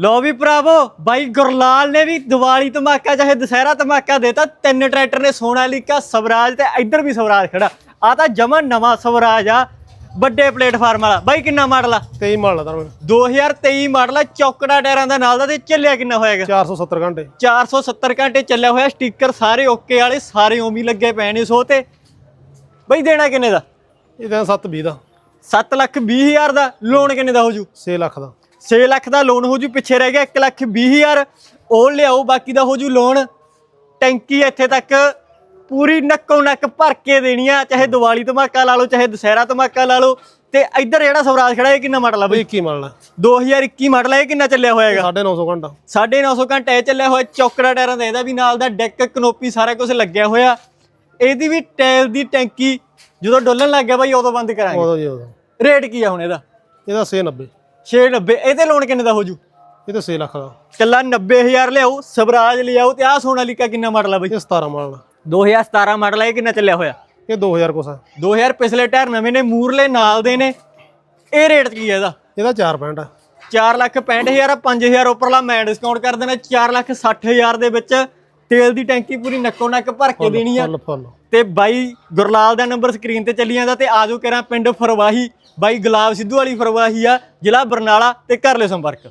ਲੋ ਵੀ ਭਰਾਵੋ ਬਾਈ ਗੁਰਲਾਲ ਨੇ ਵੀ ਦੀਵਾਲੀ ਧਮਾਕਾ ਚਾਹੇ ਦੁਸਹਿਰਾ ਧਮਾਕਾ ਦੇਤਾ ਤਿੰਨ ਟਰੈਕਟਰ ਨੇ ਸੋਨਾਲੀਕਾ ਸਵਰਾਜ ਤੇ ਇੱਧਰ ਵੀ ਸਵਰਾਜ ਖੜਾ। ਆ ਤਾਂ ਜਮਾ ਨਵਾਂ ਸਵਰਾਜ ਆ ਵੱਡੇ ਪਲੇਟਫਾਰਮ ਵਾਲਾ। ਬਾਈ ਕਿੰਨਾ ਮਾਡਲ ਆ? 23 ਮਾਡਲ ਦਾ 2023 ਮਾਡਲ ਆ ਚੌਕੜਾ ਟਾਇਰਾਂ ਦਾ ਨਾਲ ਦਾ ਤੇ ਚੱਲਿਆ ਕਿੰਨਾ ਹੋਏਗਾ 470 ਘੰਟੇ। 470 ਘੰਟੇ ਚੱਲਿਆ ਹੋਇਆ ਸਟicker ਸਾਰੇ ਓਕੇ ਵਾਲੇ ਸਾਰੇ ਹੀ ਲੱਗੇ ਪਏ ਨੇ ਸੋ ਤੇ। ਬਈ ਦੇਣਾ ਕਿੰਨੇ ਦਾ? ਇਹਦਾ 720 ਦਾ। 7 ਲੱਖ 20 ਹਜ਼ਾਰ ਦਾ ਲੋਨ ਕਿੰਨੇ ਦਾ ਹੋ ਜੂ? 6 ਲੱਖ ਦਾ। 6 ਲੱਖ ਦਾ ਲੋਨ ਹੋ ਜੂ ਪਿੱਛੇ ਰਹਿ ਗਿਆ 1 ਲੱਖ 20 ਹਜ਼ਾਰ। ਉਹ ਲਿਆਓ ਬਾਕੀ ਦਾ ਹੋ ਜੂ ਲੋਨ ਟੈਂਕੀ ਇੱਥੇ ਤੱਕ ਪੂਰੀ ਨੱਕੋ ਨੱਕ ਭਰ ਕੇ ਦੇਣੀ ਆ ਚਾਹੇ ਦੀਵਾਲੀ ਧਮਾਕਾ ਲਾ ਲਓ ਚਾਹੇ ਦੁਸਹਿਰਾ ਧਮਾਕਾ ਲਾ ਲਓ। ਤੇ ਇੱਧਰ ਜਿਹੜਾ ਸਵਰਾਜ ਖੜਾ ਇਹ ਕਿੰਨਾ ਮਾਡਲ ਆ ਬਈ 21 ਮਾਡਲ ਹੈ 2021 ਮਾਡਲ ਇਹ ਕਿੰਨਾ ਚੱਲਿਆ ਹੋਏਗਾ 950 ਘੰਟਾ। 950 ਘੰਟੇ ਇਹ ਚੱਲਿਆ ਹੋਇਆ ਚੌਕੜਾ ਟਾਇਰਾਂ ਦਾ ਇਹਦਾ ਵੀ ਨਾਲ ਦਾ ਡੈਕ ਕਨੋਪੀ ਸਾਰਾ ਕੁਝ ਲੱਗਿਆ ਹੋਇਆ। ਇਹਦੀ ਵੀ ਟਾਇਲ ਦੀ ਟੈਂਕੀ ਜਦੋਂ ਡੋਲਣ ਲੱਗ ਗਿਆ ਬਾਈ ਉਦੋਂ ਬੰਦ ਕਰਾਂਗੇ। ਉਦੋਂ ਜੀ ਉਦੋਂ। ਰੇਟ ਕੀ ਆ ਹੁਣ ਇਹਦਾ? ਇਹਦਾ 690 690 ਇਹਦੇ ਲੋਨ ਕਿੰਨੇ ਦਾ ਹੋ ਜੂ ਇਹ ਤਾਂ 6 ਲੱਖ ਦਾ। ਕੱਲਾ 90000 ਲਿਆਓ ਸਵਰਾਜ ਲਿਆਓ ਤੇ ਆਹ ਸੋਨਾਲੀਕਾ ਕਿੰਨਾ ਮਾਡਲ ਆ ਬਈ? ਇਹ 17 ਮਾਡਲ ਆ। 2017 ਮਾਡਲ ਆ ਇਹ ਕਿੰਨਾ ਚੱਲਿਆ ਹੋਇਆ? ਇਹ 2000 ਕੁਛ ਹੈ 2000 ਪਿਛਲੇ ਟਾਇਰ ਨਵੇਂ ਨੇ ਮੂਰਲੇ ਨਾਲ ਦੇ ਨੇ। ਇਹ ਰੇਟ ਕੀ ਹੈ ਇਹਦਾ? ਇਹਦਾ 4 ਪੈਂਟ ਹੈ 4 ਲੱਖ 65000 ਆ 5000 ਉੱਪਰਲਾ ਮੈਂ ਡਿਸਕਾਊਂਟ ਕਰ ਦੇਣਾ 4 ਲੱਖ 60000 ਦੇ ਵਿੱਚ ਤੇਲ ਦੀ ਟੈਂਕੀ ਪੂਰੀ ਨੱਕੋ ਨੱਕ ਭਰ ਕੇ ਦੇਣੀ ਆ। ਫੁੱਲ ਫੁੱਲ। ਤੇ ਬਾਈ ਗੁਰਲਾਲ ਦਾ ਨੰਬਰ ਸਕਰੀਨ ਤੇ ਚੱਲੀ ਜਾਂਦਾ ਤੇ ਆਜੋ ਕਰਾਂ ਪਿੰਡ ਫਰਵਾਹੀ, ਬਾਈ ਗੁਲਾਬ ਸਿੱਧੂ ਵਾਲੀ ਫਰਵਾਹੀ ਆ, ਜ਼ਿਲ੍ਹਾ ਬਰਨਾਲਾ ਤੇ ਕਰ ਲਿਓ ਸੰਪਰਕ।